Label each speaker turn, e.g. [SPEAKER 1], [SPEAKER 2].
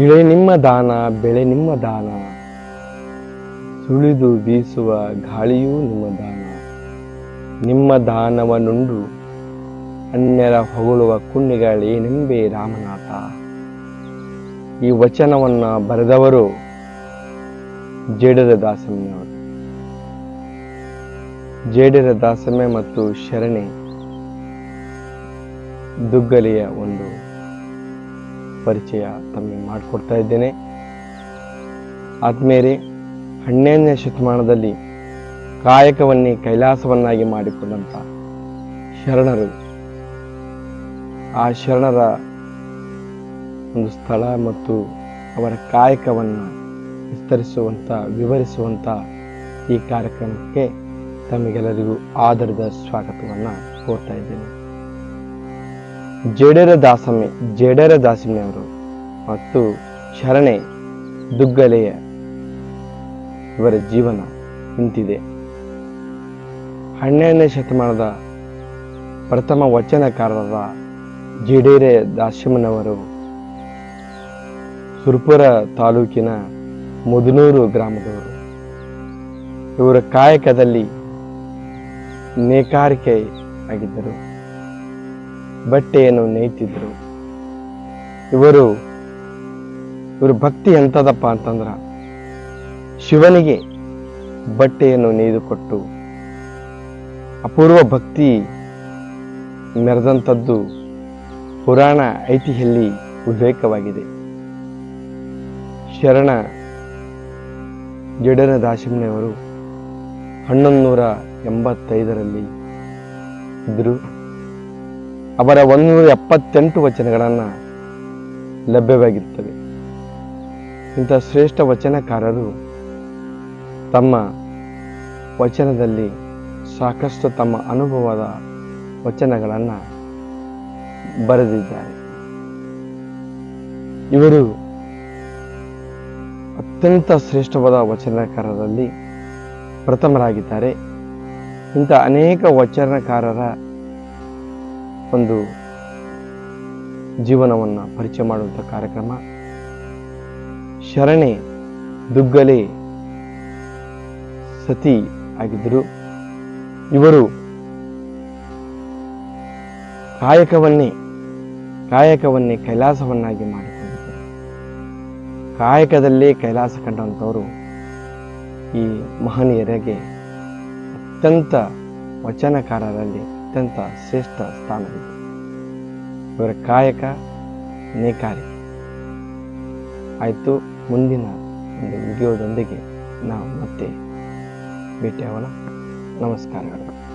[SPEAKER 1] ಇಳೆ ನಿಮ್ಮ ದಾನ, ಬೆಳೆ ನಿಮ್ಮ ದಾನ. ಸುಳಿದು ಬೀಸುವ ಗಾಳಿಯೂ ನಿಮ್ಮ ದಾನ. ನಿಮ್ಮ ದಾನವನುಂಡು ಅನ್ಯರ ಹೊಗಳುವ ಕುಣ್ಣಿಗಳೇನೆಂಬೆ ರಾಮನಾಥ. ಈ ವಚನವನ್ನ ಬರೆದವರು ಜೇಡರ ದಾಸಮ್ಯವರು ಜೇಡರ ದಾಸಮ್ಮೆ ಮತ್ತು ಶರಣೆ ದುಗ್ಗಲಿಯ ಒಂದು ಪರಿಚಯ ತಮಗೆ ಮಾಡಿಕೊಡ್ತಾ ಇದ್ದೇನೆ. ಆದ್ಮೇಲೆ ಹನ್ನೆರಡನೇ ಶತಮಾನದಲ್ಲಿ ಕಾಯಕವನ್ನೇ ಕೈಲಾಸವನ್ನಾಗಿ ಮಾಡಿಕೊಂಡಂತ ಶರಣರು. ಆ ಶರಣರ ಒಂದು ಸ್ಥಳ ಮತ್ತು ಅವರ ಕಾಯಕವನ್ನು ವಿಸ್ತರಿಸುವಂಥ ವಿವರಿಸುವಂಥ ಈ ಕಾರ್ಯಕ್ರಮಕ್ಕೆ ತಮಗೆಲ್ಲರಿಗೂ ಆದರದ ಸ್ವಾಗತವನ್ನು ಕೋರ್ತಾ ಇದ್ದೇನೆ. ಜೇಡರ ದಾಸಮ್ಮೆ, ಜೇಡರ ದಾಸಿಮೆಯವರು ಮತ್ತು ಶರಣೆ ದುಗ್ಗಲೆಯ ಇವರ ಜೀವನ ನಿಂತಿದೆ ಹನ್ನೆರಡನೇ ಶತಮಾನದ ಪ್ರಥಮ ವಚನಕಾರರ ಜೇಡೇರೆ ದಾಸಿಮನವರು ಸುರ್ಪುರ ತಾಲೂಕಿನ ಮುದನೂರು ಗ್ರಾಮದವರು. ಇವರ ಕಾಯಕದಲ್ಲಿ ನೇಕಾರಿಕೆ ಆಗಿದ್ದರು ಬಟ್ಟೆಯನ್ನು ನೇಯ್ತಿದ್ರು. ಇವರು ಇವರು ಭಕ್ತಿ ಎಂಥದಪ್ಪ ಅಂತಂದ್ರ, ಶಿವನಿಗೆ ಬಟ್ಟೆಯನ್ನು ನೇಯ್ದುಕೊಟ್ಟು, ಅಪೂರ್ವ ಭಕ್ತಿ ಮೆರೆದಂಥದ್ದು ಪುರಾಣ ಐತಿಹ್ಯಲ್ಲಿ ಉಲ್ಲೇಖವಾಗಿದೆ ಶರಣ ಜಡನ ದಾಸಿಮನೆಯವರು ಹನ್ನೊಂದು ನೂರ ಎಂಬತ್ತೈದರಲ್ಲಿ ಇದ್ದರು ಅವರ ಒಂದೂರ ಎಪ್ಪತ್ತೆಂಟು ವಚನಗಳನ್ನು ಲಭ್ಯವಾಗಿರ್ತವೆ. ಇಂಥ ಶ್ರೇಷ್ಠ ವಚನಕಾರರು ತಮ್ಮ ವಚನದಲ್ಲಿ ಸಾಕಷ್ಟು ತಮ್ಮ ಅನುಭವದ ವಚನಗಳನ್ನು ಬರೆದಿದ್ದಾರೆ. ಇವರು ಅತ್ಯಂತ ಶ್ರೇಷ್ಠವಾದ ವಚನಕಾರರಲ್ಲಿ ಪ್ರಥಮರಾಗಿದ್ದಾರೆ. ಇಂಥ ಅನೇಕ ವಚನಕಾರರ ಒಂದು ಜೀವನವನ್ನು ಪರಿಚಯ ಮಾಡುವಂಥ ಕಾರ್ಯಕ್ರಮ. ಶರಣೆ ದುಗ್ಗಲೆ ಸತಿ ಆಗಿದ್ದರು. ಇವರು ಕಾಯಕವನ್ನೇ ಕಾಯಕವನ್ನೇ ಕೈಲಾಸವನ್ನಾಗಿ ಮಾಡಿಕೊಂಡಿದ್ದರು. ಕಾಯಕದಲ್ಲೇ ಕೈಲಾಸ ಕಂಡಂಥವರು ಈ ಮಹನೀಯರಿಗೆ ಅತ್ಯಂತ ವಚನಕಾರರಲ್ಲಿ ಅತ್ಯಂತ ಶ್ರೇಷ್ಠ ಸ್ಥಾನವಿದೆ ಇವರ ಕಾಯಕ ನೇಕಾರಿ. ಆಯಿತು ಮುಂದಿನ ಒಂದು ವಿಡಿಯೋದೊಂದಿಗೆ ನಾವು ಮತ್ತೆ ಭೇಟಿಯಾಗೋಣ. ನಮಸ್ಕಾರಗಳು.